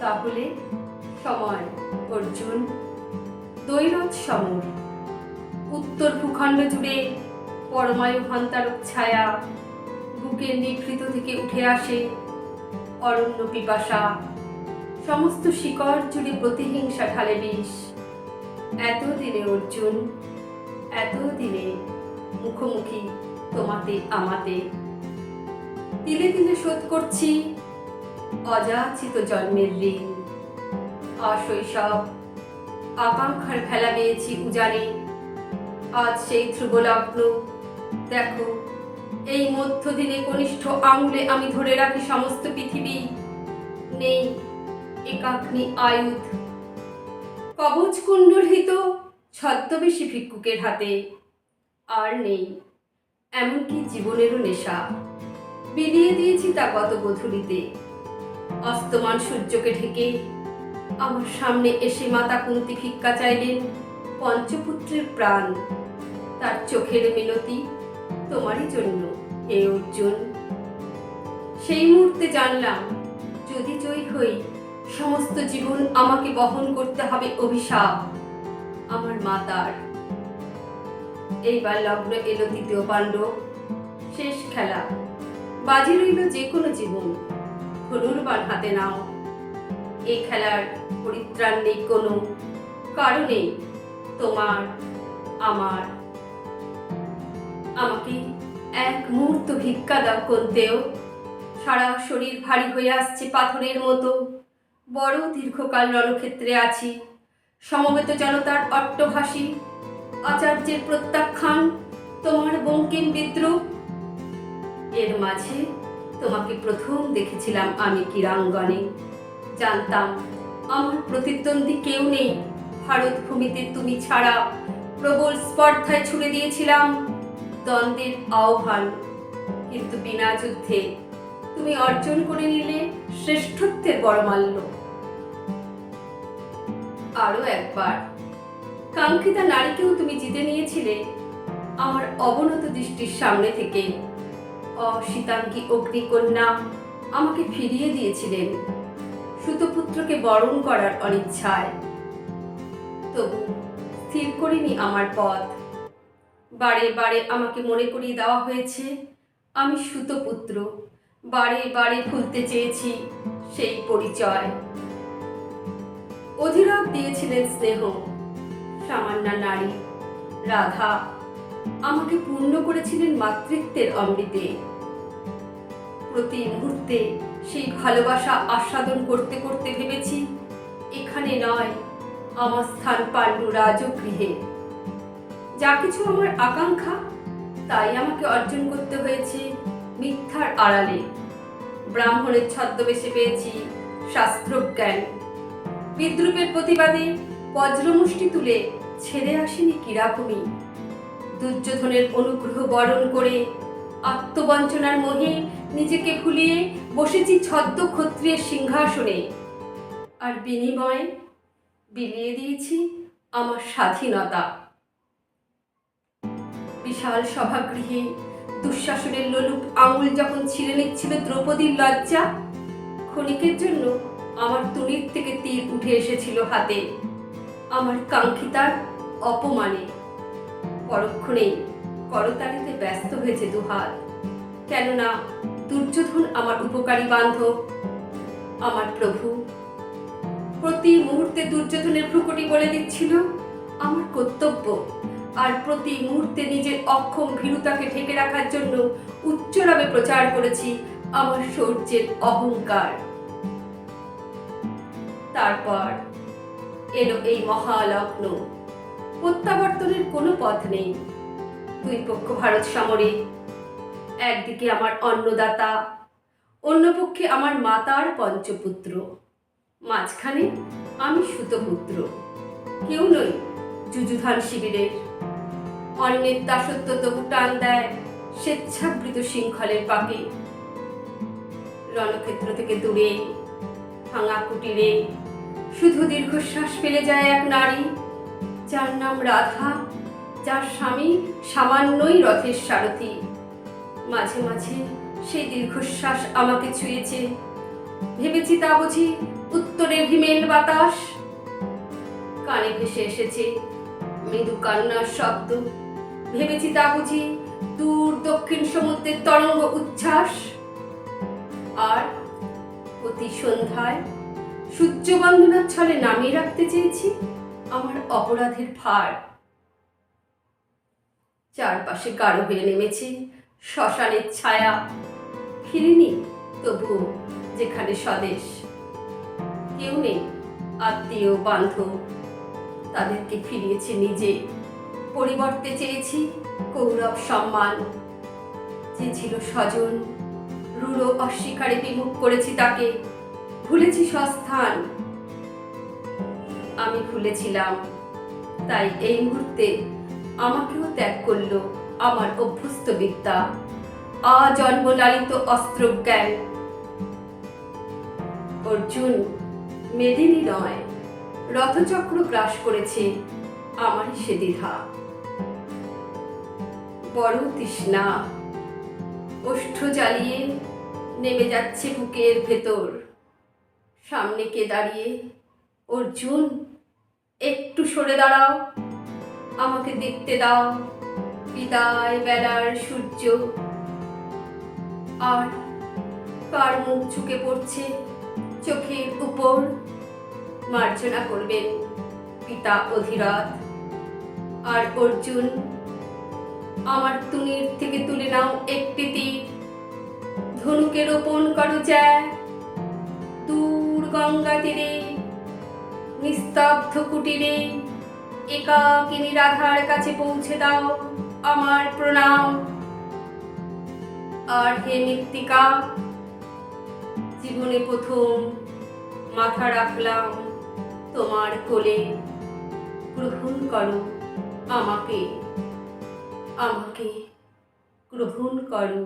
তাহলে সময় অর্জুন, দৈরথ সমর উত্তর ভূখণ্ড জুড়ে পরমায়ু ঘন্তারক ছায়া বুকের নিভৃত থেকে উঠে আসে অরণ্য পিপাসা। সমস্ত শিকড় জুড়ে প্রতিহিংসা ঢালে বিষ। এতদিনে অর্জুন, এতদিনে মুখোমুখি তোমাতে, আমাতে। তিলে তিলে শোধ করছি অযাচিত জন্মের ঋণ। অশৈশব আকাঙ্ক্ষার ভেলা পেয়েছি উজানে আজ সেই ধ্রুবলগ্ন, দেখো, এই মধ্যদিনে কনিষ্ঠ আঙুলে আমি ধরে রাখি সমস্ত পৃথিবী। নেই একাগ্নি আয়ুধ। কবচ কুণ্ডলিত ছদ্মবেশী ভিক্ষুকের হাতে। আর নেই এমনকি জীবনেরও নেশা। বিলিয়ে দিয়েছি তা গত গধূলিতে। অস্তমান সূর্যকে ঢেকে আমার সামনে এসে মাতা কুন্তি ভিক্ষা চাইলেন, পঞ্চপুত্রের প্রাণ। তার চোখের মিনতি তোমারই জন্য, হে অর্জুন। সেই মুহূর্তে জানলাম, যদি জয়ী হই, সমস্ত জীবন আমাকে বহন করতে হবে অভিশাপ, আমার মাতার। এইবার লগ্ন এলো দ্বিতীয় পাণ্ডব, শেষ খেলা। বাজি রইল যে কোনো জীবন। ধনুর্বাণ হাতে নাও। এই খেলার পরিত্রাণ নেই কোনো কারণে তোমার, আমার, আমাকে এক মুহূর্ত ভিক্ষা দাও কন্তেও। সারা শরীর ভারী হয়ে আসছে পাথরের মতো। বড় দীর্ঘকাল রণক্ষেত্রে আছি। সমবেত জনতার অট্টহাসি, আচার্যের প্রত্যাখ্যান, তোমার বঙ্কিম বিদ্রোহ। এর মাঝে তোমাকে প্রথম দেখেছিলাম আমি কিরাঙ্গনে জানতাম আমার প্রতিদ্বন্দ্বী কেউ নেই। ভারত ভূমিতে তুমি ছাড়া প্রবল স্পর্ধায় ছুড়ে দিয়েছিলাম দ্বন্দ্বের আহ্বান। কিন্তু বিনা যুদ্ধে তুমি অর্জন করে নিলে শ্রেষ্ঠত্বের বড়মাল্য আরও একবার, কাঙ্ক্ষিতা নারীকেও তুমি জিতে নিয়েছিলে। আমার অবনত দৃষ্টির সামনে থেকে অশীতাঙ্গী অগ্নিকন্যা আমাকে ফিরিয়ে দিয়েছিলেন। সুতপুত্রকে বরণ করার অনিচ্ছায়। তবু স্থির করিনি আমার পথ। বারে বারে আমাকে মনে করিয়ে দেওয়া হয়েছে, আমি সুতপুত্র। বারে বারে ভুলতে চেয়েছি সেই পরিচয়। অধিরথ দিয়েছিলেন স্নেহ, সামান্যা নারী, রাধা। আমাকে পূর্ণ করেছিলেন মাতৃত্বের অমৃতে। প্রতি মুহূর্তে সেই ভালোবাসা আস্বাদন করতে করতে ভেবেছি, এখানে নয়, আমার স্থান পাণ্ডু রাজগৃহে। যা কিছু আমার আকাঙ্ক্ষা, তাই আমাকে অর্জন করতে হয়েছে মিথ্যার আড়ালে। ব্রাহ্মণের ছদ্মবেশে পেয়েছি শাস্ত্রজ্ঞান। বিদ্রুপের প্রতিবাদে বজ্রমুষ্টি তুলে ছেড়ে আসেনি কিরাভূমি দুর্যোধনের অনুগ্রহ বরণ করে আত্মবঞ্চনার মোহে নিজেকে ভুলিয়ে বসেছি ছদ্ম ক্ষত্রিয়ের সিংহাসনে। আর বিনিময়ে বিলিয়ে দিয়েছি আমার স্বাধীনতা। বিশাল সভাগৃহে দুঃশাসনের লোলুপ আঙুল যখন ছিঁড়ে নিচ্ছিল দ্রৌপদীর লজ্জা, ক্ষণিকের জন্য আমার তুলির থেকে তীর উঠে এসেছিল হাতে। আমার কাঙ্ক্ষিতার অপমানে। পরক্ষণেই করতালিতে ব্যস্ত হয়েছে দুহাত। কেননা, দুর্যোধন আমার উপকারী বান্ধব, আমার প্রভু। প্রতি মুহূর্তে দুর্যোধনের ভ্রুকুটি বলে দিচ্ছিল, আমার কর্তব্য আর প্রতি মুহূর্তে নিজের অক্ষম ভীরুতাকে ঢেকে রাখার জন্য উচ্চরাবে প্রচার করেছি আমার শৌর্যের অহংকার। তারপর এলো এই মহালগ্ন। প্রত্যাবর্তনের কোনো পথ নেই। দুই পক্ষ ভারত সমরে একদিকে আমার অন্নদাতা, অন্য পক্ষে আমার মাতার পঞ্চপুত্র। মাঝখানে আমি সুতপুত্র। কেউ নই যুযুধান শিবিরের। অন্যের দাসত্ব তবু টান দেয় স্বেচ্ছাবৃত শৃঙ্খলের পাকে। রণক্ষেত্র থেকে দূরে, ভাঙা কুটিরে, শুধু দীর্ঘশ্বাস ফেলে যায় এক নারী। যার নাম রাধা, যার স্বামী সামান্যই রথের সারথি। মাঝে মাঝে সেই দীর্ঘশ্বাস আমাকে ছুঁয়েছে। ভেবেছি তা বুঝি উত্তর হিমেল বাতাস। কানে ভেসে এসেছে মৃদু কান্নার শব্দ। ভেবেছি তা বুঝি দূর দক্ষিণ সমুদ্রের তরঙ্গ উচ্ছ্বাস। আর প্রতি সন্ধ্যায় সূর্য বন্দনার ছলে নামিয়ে রাখতে চেয়েছি আমার অপরাধের ভার। চারপাশে গাঢ় হয়ে নেমেছে, শ্মশানের ছায়া। ফিরিনি তবু যেখানে স্বদেশ। কেউ নেই, আত্মীয়, বান্ধব। তাদেরকে ফিরিয়েছি নিজে। পরিবর্তে চেয়েছি কৌরব সম্মান। যে ছিল স্বজন, রূঢ় অস্বীকারে বিমুখ করেছি তাকে। ভুলেছি সস্থান আমি ভুলেছিলাম। তাই এই মুহূর্তে আমাকেও ত্যাগ করল আমার অভ্যস্ত বিদ্যা। আজন্মলালিত অস্ত্র জ্ঞান অর্জুন, মেদিনী নয়, রথচক্র গ্রাস করেছে আমারই সে দ্বিধা বড় তৃষ্ণা, ওষ্ঠ জ্বালিয়ে নেমে যাচ্ছে বুকের ভেতর। সামনে কে দাঁড়িয়ে অর্জুন, একটু সরে দাঁড়াও। আমাকে দেখতে দাও। বিদায় বেলার সূর্য। আর কার মুখ ঝুঁকে পড়ছে চোখের উপর, মার্জনা করবেন পিতা অধীরথ আর অর্জুন, আমার তুনির থেকে তুলে নাও একটি তীর। ধনুকে রোপণ করো যায় দূর গঙ্গা তীরে নিস্তব্ধ কুটিরে, একাকিনী রাধার কাছে পৌঁছে দাও আমার প্রণাম। আর হে মৃত্তিকা জীবনে প্রথম মাথা রাখলাম তোমার কোলে। গ্রহণ করো আমাকে আমাকে গ্রহণ করো।